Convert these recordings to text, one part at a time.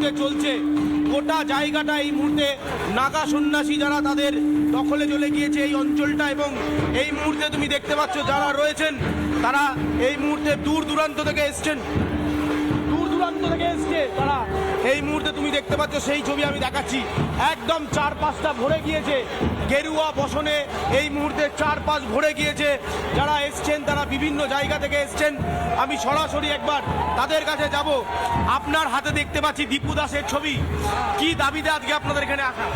মুহূর্তে চলছে। গোটা জায়গাটা এই মুহূর্তে নাগা সন্ন্যাসী যারা তাদের দখলে চলে গিয়েছে এই অঞ্চলটা এবং এই মুহূর্তে তুমি দেখতে পাচ্ছ যারা রয়েছেন, তারা এই মুহূর্তে দূর দূরান্ত থেকে এসছেন। দূর থেকে এসছে। তারা এই মুহূর্তে তুমি দেখতে পাচ্ছ সেই ছবি আমি দেখাচ্ছি। একদম চার পাঁচটা ভরে গিয়েছে। গেরুয়া বসনে এই মুহূর্তে চার পাঁচ ভরে গিয়েছে। যারা এসছেন তারা বিভিন্ন জায়গা থেকে এসছেন। আমি সরাসরি একবার তাদের কাছে যাব। আপনার হাতে দেখতে পাচ্ছি দীপু দাসের ছবি। কি দাবিতে আজকে আপনাদের এখানে আসা?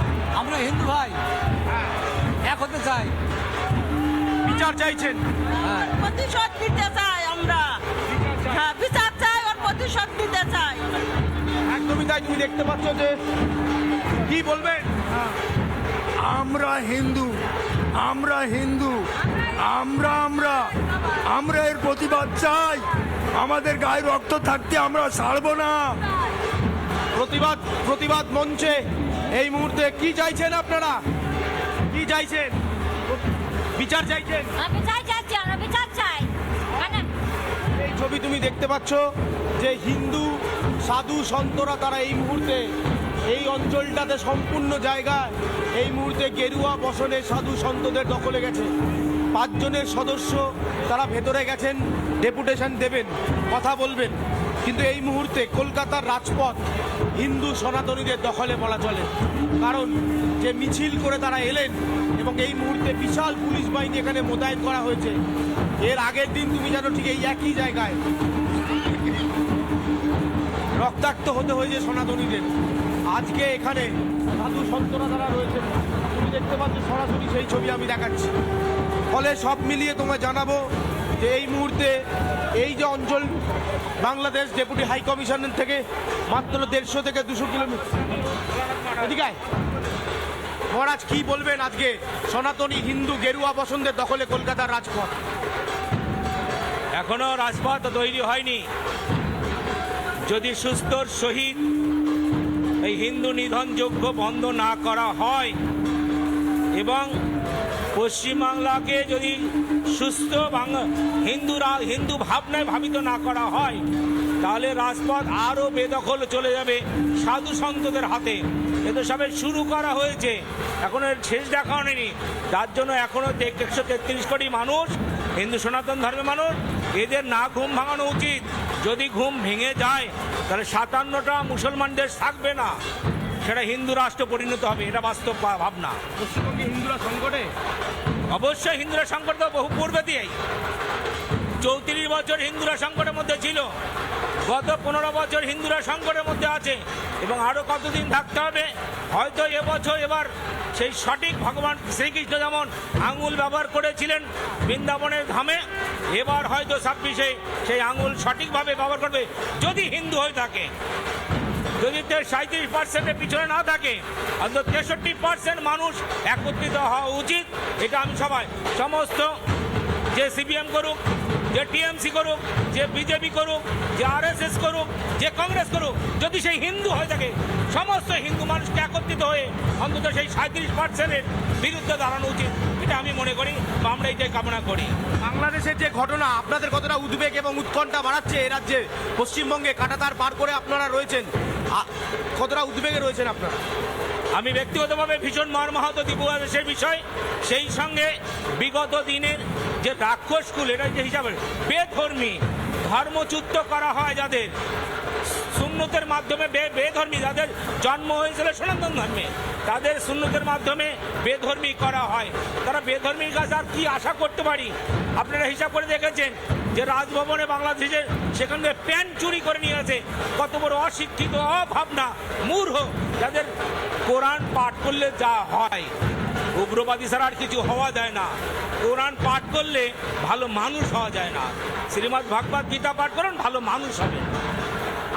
আমরা হিন্দু ভাই। এক হতে চাই। বিচার চাইছেন। হ্যাঁ। প্রতিশোধ নিতে চাই আমরা। তাই তুমি দেখতে পাচ্ছ যে কি বলবেন আমরা হিন্দু আমরা হিন্দু আমরা আমরা আমরা এর প্রতিবাদ চাই। আমাদের গায়ে রক্ত থাকতে আমরা ছাড়বো না। প্রতিবাদ প্রতিবাদ মঞ্চে। এই মুহূর্তে কি চাইছেন আপনারা? কি চাইছেন? বিচার চাইছেন? আমি চাই আমরা বিচার চাই। এই ছবি তুমি দেখতে পাচ্ছ। যে হিন্দু, সাধু, সন্তরা তারা এই মুহূর্তে এই অঞ্চলটাতে সম্পূর্ণ জায়গায় এই মুহূর্তে গেরুয়া বসনে সাধু সন্তদের দখলে গেছে। পাঁচজনের সদস্য তারা ভেতরে গেছেন, ডেপুটেশন দেবেন, কথা বলবেন। কিন্তু এই মুহূর্তে কলকাতার রাজপথ হিন্দু সনাতনীদের দখলে বলা চলে। কারণ যে মিছিল করে তারা এলেন এবং এই মুহূর্তে বিশাল পুলিশ বাহিনী এখানে মোতায়েন করা হয়েছে। এর আগের দিন তুমি জানো ঠিক এই একই জায়গায় রক্তাক্ত হতে হয়েছে সনাতনীদের। আজকে এখানে সাধু সন্তরা যারা রয়েছেন তুমি দেখতে পাচ্ছ সরাসরি সেই ছবি আমি দেখাচ্ছি। ফলে সব মিলিয়ে তোমায় জানাব যে এই মুহূর্তে এই যে অঞ্চল বাংলাদেশ ডেপুটি হাই কমিশনের থেকে মাত্র দেড়শো থেকে দুশো কিলোমিটার। মহারাজ কি বলবেন আজকে? সনাতনী, হিন্দু, গেরুয়া বসন্তের দখলে কলকাতার রাজপথ। এখনও রাজপথ তৈরি হয়নি। যদি সুস্থর সহিত এই হিন্দু নিধন নিধনযোগ্য বন্ধ না করা হয় এবং পশ্চিমবাংলাকে যদি সুস্থ বাংলা হিন্দুরা হিন্দু ভাবনায় ভাবিত না করা হয়, তাহলে রাজপথ আরও বেদখল চলে যাবে সাধু সন্তদের হাতে। এতো সবে শুরু করা হয়েছে। এখনও শেষ দেখা হয়নি। তার জন্য এখনও একশো তেত্রিশ কোটি মানুষ, হিন্দু সনাতন ধর্মের মানুষ এদের না ঘুম ভাঙানো উচিত। যদি ঘুম ভেঙে যায় তাহলে সাতান্নটা মুসলমানদের থাকবে না। সেটা হিন্দু রাষ্ট্র পরিণত হবে এটা বাস্তব ভাবনা। পশ্চিমবঙ্গে হিন্দুরা সংকটে? অবশ্যই হিন্দুরা সংকট তো বহু পূর্বে দিয়েই। চৌত্রিশ বছর হিন্দুরা সংকটের মধ্যে ছিল। গত পনেরো বছর হিন্দুরা সংকটের মধ্যে আছে। এবং আরও কতদিন থাকতে হবে? হয়তো এবছর এবার সেই সঠিক ভগবান শ্রীকৃষ্ণ যেমন আঙুল ব্যবহার করেছিলেন বৃন্দাবনের ধামে, এবার হয়তো ছাব্বিশে সেই আঙুল সঠিকভাবে ব্যবহার করবে। যদি হিন্দু হয়ে থাকে, যদি সাঁত্রিশ পার্সেন্টের পিছনে না থাকে, অন্তত তেষট্টি পার্সেন্ট মানুষ একত্রিত হওয়া উচিত, এটা আমি সবাই, সমস্ত যে সিপিএম করুক যে টিএমসি করুক, যে বিজেপি করুক, যে আরএসএস করুক, যে কংগ্রেস করুক, যদি সেই হিন্দু হয়ে থাকে, সমস্ত হিন্দু মানুষকে একত্রিত হয়ে অন্তত সেই সাঁত্রিশ পার্সেন্টের বিরুদ্ধে দাঁড়ানো উচিত। এটা আমি মনে করি বা আমরা এইটাই কামনা করি। বাংলাদেশের যে ঘটনা, আপনাদের কতটা উদ্বেগ এবং উৎকণ্ঠা বাড়াচ্ছে এ রাজ্যে, পশ্চিমবঙ্গে কাটাতার পার করে আপনারা রয়েছেন কতটা উদ্বেগে রয়েছেন আপনারা? আমি ব্যক্তিগতভাবে ভীষণ মর্মাহত দিবসের বিষয়, সেই সঙ্গে বিগত দিনের যে রাক্ষসকুল এটা যে হিসাবে, বেধর্মী, ধর্মচ্যুত করা হয় যাদের সুন্নতের মাধ্যমে বেধর্মী, যাদের জন্ম হয়েছিল সনাতন ধর্মে, তাদের সুন্নতের মাধ্যমে বেধর্মী করা হয়। তারা বেধর্মীর কাছে আর কি আশা করতে পারি? আপনারা হিসাব করে দেখেছেন যে রাজভবনে বাংলাদেশের সেখান থেকে প্যান্ট চুরি করে নিয়ে আছে কত বড় অশিক্ষিত, অভাবনা, মূর্খ, যাদের কোরআন পাঠ করলে যা হয়। উগ্রবাদী ছাড়া আর কিছু হওয়া যায় না। কোরআন পাঠ করলে ভালো মানুষ হওয়া যায় না। শ্রীমৎ ভাগবত গীতা পাঠ করুন, ভালো মানুষ হবে।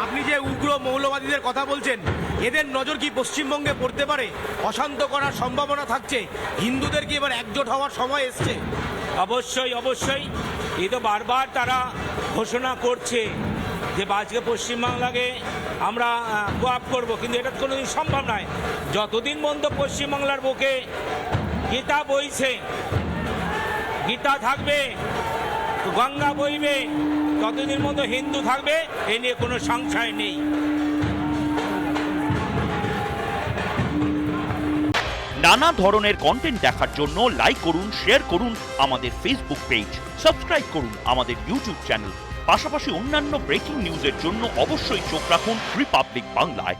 আপনি যে উগ্র মৌলবাদীদের কথা বলছেন, এদের নজর কি পশ্চিমবঙ্গে পড়তে পারে? অশান্ত করার সম্ভাবনা থাকছে। হিন্দুদের কি এবার একজোট হওয়ার সময় এসছে? অবশ্যই অবশ্যই। এ তো বারবার তারা ঘোষণা করছে যে আজকে পশ্চিমবাংলাকে আমরা কোয়াপ করব। কিন্তু এটা কোনোদিন সম্ভব নয়। যতদিন পর্যন্ত পশ্চিমবাংলার বুকে গীতা বইছে, গীতা থাকবে গঙ্গা বইবে ততদিন মতো হিন্দু থাকবে, এ নিয়ে কোনো সংশয় নেই। নানা ধরনের কন্টেন্ট দেখার জন্য লাইক করুন শেয়ার করুন আমাদের ফেসবুক পেজ সাবস্ক্রাইব করুন আমাদের ইউটিউব চ্যানেল পাশাপাশি অন্যান্য ব্রেকিং নিউজের জন্য অবশ্যই চোখ রাখুন রিপাবলিক বাংলায়